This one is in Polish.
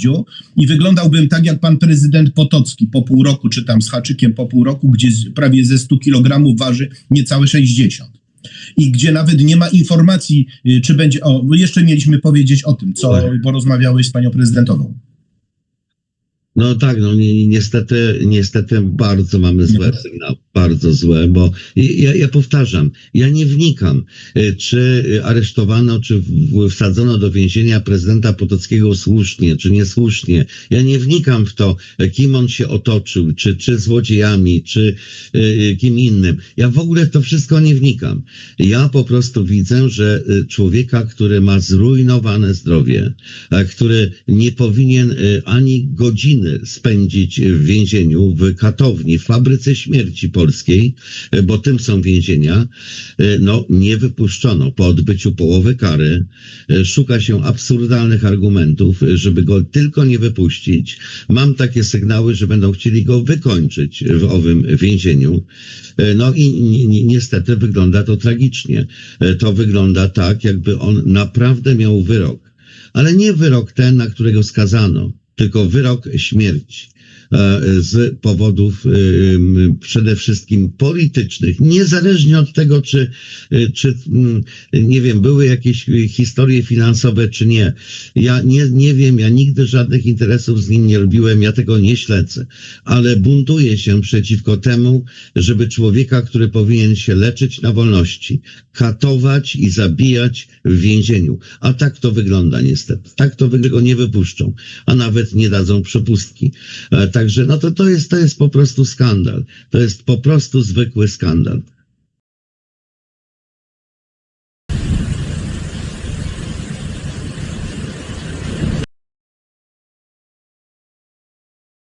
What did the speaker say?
gwoździu i wyglądałbym tak jak pan prezydent Potocki po pół roku, czy tam z haczykiem po pół roku, gdzie prawie ze 100 kg waży niecałe 60. I gdzie nawet nie ma informacji, y, czy będzie. O, no jeszcze mieliśmy powiedzieć o tym, co porozmawiałeś z panią prezydentową. No tak, no ni- niestety, niestety bardzo mamy złe sygnały, bardzo złe, bo ja, ja powtarzam, ja nie wnikam, y, czy aresztowano, czy wsadzono do więzienia prezydenta Potockiego słusznie, czy niesłusznie. Ja nie wnikam w to, y, kim on się otoczył, czy, czy złodziejami, czy y, kim innym. Ja w ogóle to wszystko nie wnikam. Ja po prostu widzę, że człowieka, który ma zrujnowane zdrowie, który nie powinien ani godziny spędzić w więzieniu, w katowni, w fabryce śmierci bo tym są więzienia, y, no nie wypuszczono po odbyciu połowy kary. Y, Szuka się absurdalnych argumentów, żeby go tylko nie wypuścić. Mam takie sygnały, że będą chcieli go wykończyć w owym więzieniu. Y, No i ni- ni- niestety wygląda to tragicznie. To wygląda tak, jakby on naprawdę miał wyrok ale nie wyrok ten, na którego skazano, tylko wyrok śmierci e, z powodów e, przede wszystkim politycznych, niezależnie od tego, czy, e, czy mm, nie wiem, były jakieś e, historie finansowe, czy nie. Ja nie, nie wiem, ja nigdy żadnych interesów z nim nie robiłem, ja tego nie śledzę, ale buntuję się przeciwko temu, żeby człowieka, który powinien się leczyć na wolności, katować i zabijać w więzieniu. A tak to wygląda niestety. Tak to wy- go nie wypuszczą, a nawet nie dadzą przepustki. E, Także no to, to, jest, to jest po prostu skandal. To jest po prostu zwykły skandal.